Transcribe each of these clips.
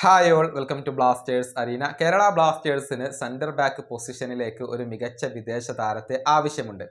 Hi all welcome to Blasters Arena Kerala ബ്ലാസ്റ്റേഴ്സിന് centre back പൊസിഷനിലേക്ക് ഒരു മികച്ച വിദേശ താരത്തെ ആവശ്യമുണ്ട്.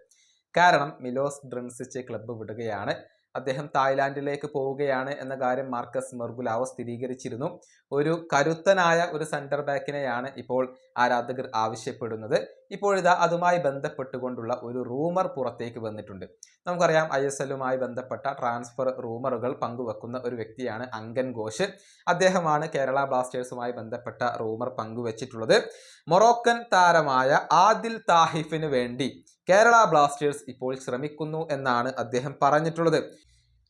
കാരണം മിലോസ് ഡ്രിൻസിച്ച് ക്ലബ്ബ് വിടുകയാണ്. അദ്ദേഹം തായ്ലാന്റിലേക്ക് പോവുകയാണ് എന്ന കാര്യം മാർക്കസ് മെർഗുലാവോ സ്ഥിരീകരിച്ചിരുന്നു. ഒരു കരുത്തനായ ഒരു സെന്റർ ബാക്കിനെയാണ് ഇപ്പോൾ ആരാധകർ ആവശ്യപ്പെടുന്നത്. ഇപ്പോഴിതാ അതുമായി ബന്ധപ്പെട്ടുകൊണ്ടുള്ള ഒരു റൂമർ പുറത്തേക്ക് വന്നിട്ടുണ്ട്. നമുക്കറിയാം ഐ എസ് എല്ലുമായി ബന്ധപ്പെട്ട ട്രാൻസ്ഫർ റൂമറുകൾ പങ്കുവെക്കുന്ന ഒരു വ്യക്തിയാണ് അങ്കൻ ഘോഷ്. അദ്ദേഹമാണ് കേരള ബ്ലാസ്റ്റേഴ്സുമായി ബന്ധപ്പെട്ട റൂമർ പങ്കുവച്ചിട്ടുള്ളത്. മൊറോക്കൻ താരമായ ആദിൽ താഹിഫിന് വേണ്ടി കേരള ബ്ലാസ്റ്റേഴ്സ് ഇപ്പോൾ ശ്രമിക്കുന്നു എന്നാണ് അദ്ദേഹം പറഞ്ഞിട്ടുള്ളത്.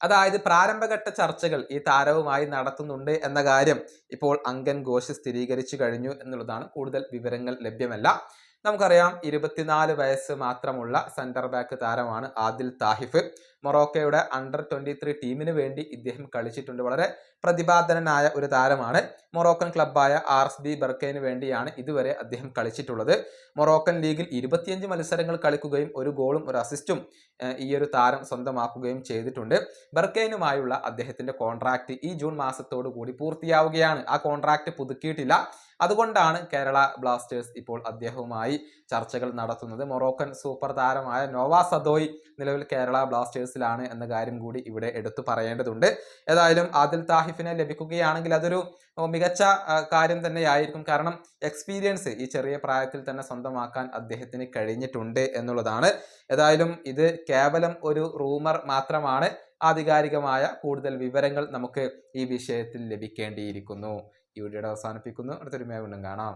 അതായത് പ്രാരംഭഘട്ട ചർച്ചകൾ ഈ താരവുമായി നടത്തുന്നുണ്ട് എന്ന കാര്യം ഇപ്പോൾ അങ്കൻ ഘോഷ് സ്ഥിരീകരിച്ചു കഴിഞ്ഞു എന്നുള്ളതാണ് കൂടുതൽ വിവരങ്ങൾ ലഭ്യമല്ല. നമുക്കറിയാം ഇരുപത്തിനാല് വയസ്സ് മാത്രമുള്ള സെന്റർ ബാക്ക് താരമാണ് ആദിൽ താഹിഫ്. മൊറോക്കയുടെ അണ്ടർ ട്വന്റി ത്രീ ടീമിന് വേണ്ടി ഇദ്ദേഹം കളിച്ചിട്ടുണ്ട്. വളരെ പ്രതിപാദനനായ ഒരു താരമാണ്. മൊറോക്കൻ ക്ലബ്ബായ ആർ എസ് ബി ബർക്കേന് വേണ്ടിയാണ് ഇതുവരെ അദ്ദേഹം കളിച്ചിട്ടുള്ളത്. മൊറോക്കൻ ലീഗിൽ ഇരുപത്തിയഞ്ച് മത്സരങ്ങൾ കളിക്കുകയും ഒരു ഗോളും ഒരു അസിസ്റ്റും ഈ ഒരു താരം സ്വന്തമാക്കുകയും ചെയ്തിട്ടുണ്ട്. ബർക്കൈനുമായുള്ള അദ്ദേഹത്തിന്റെ കോൺട്രാക്ട് ഈ ജൂൺ മാസത്തോടു കൂടി പൂർത്തിയാവുകയാണ്. ആ കോൺട്രാക്ട് പുതുക്കിയിട്ടില്ല. അതുകൊണ്ടാണ് കേരള ബ്ലാസ്റ്റേഴ്സ് ഇപ്പോൾ അദ്ദേഹവുമായി ചർച്ചകൾ നടത്തുന്നത്. മൊറോക്കൻ സൂപ്പർ താരമായ നോവ സദോയ് നിലവിൽ കേരള ബ്ലാസ്റ്റേഴ്സിലാണ് എന്ന കാര്യം കൂടി ഇവിടെ എടുത്തു പറയേണ്ടതുണ്ട്. ഏതായാലും ആദിൽ താഹിഫിനെ ലഭിക്കുകയാണെങ്കിൽ അതൊരു മികച്ച കാര്യം തന്നെയായിരിക്കും. കാരണം എക്സ്പീരിയൻസ് ഈ ചെറിയ പ്രായത്തിൽ തന്നെ സ്വന്തമാക്കാൻ അദ്ദേഹത്തിന് കഴിഞ്ഞിട്ടുണ്ട് എന്നുള്ളതാണ്. ഏതായാലും ഇത് കേവലം ഒരു റൂമർ മാത്രമാണ്. ആധികാരികമായ കൂടുതൽ വിവരങ്ങൾ നമുക്ക് ഈ വിഷയത്തിൽ ലഭിക്കേണ്ടിയിരിക്കുന്നു. ഈ വീഡിയോയുടെ അവസാനിപ്പിക്കുന്നു. അടുത്തൊരു വീണ്ടും കാണാം.